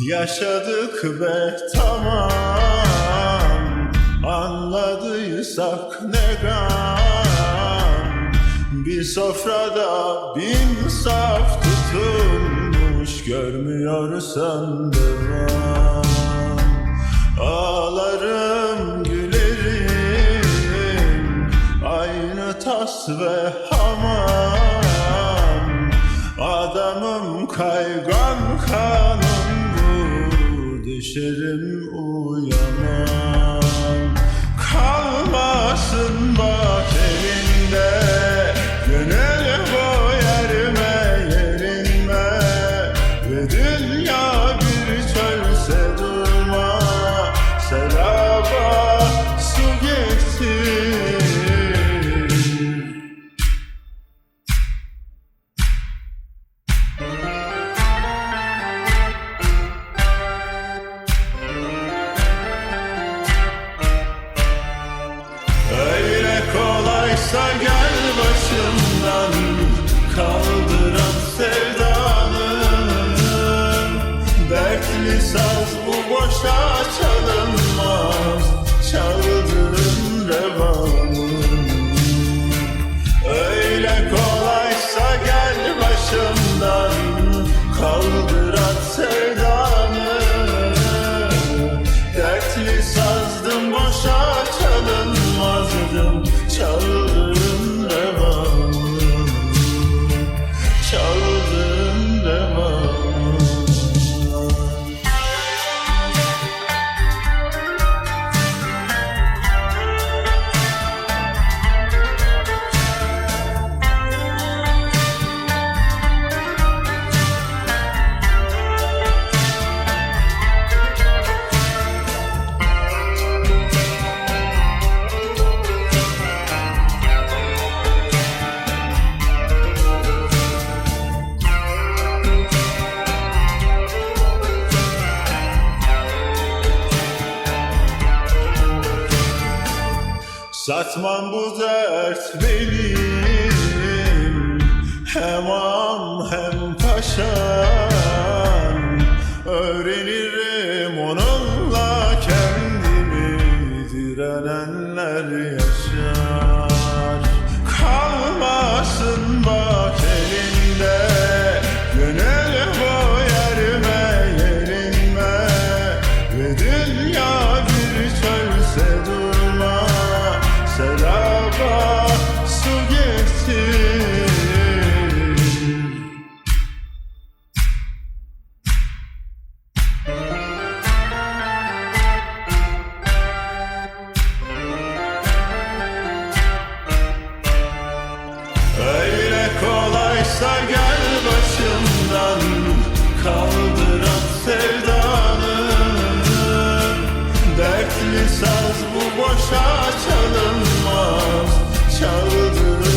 Yaşadık be tamam. Anladıysak ne gam? Bir sofrada bin saf tutulmuş Görmüyorsan devam Ağlarım gülerim Aynı tas ve hamam Düşerim uyanam kolaysa gel başımdan Kaldıran sevdanı. Dertli saz bu boşa çalınmaz Çaldırın Sazdım boşa çalınmazdım Çaldırın Satmam bu dert benim. Hem am hem paşam. Öğrenirim onunla kendimi. Direnenler yaşar. Kalmasın bak elinde. Gönül boyarme yerinme Ve dünya kolaysa gel başımdan Kaldıran sevdanı. Dertli saz bu boşa çalınmaz Çaldır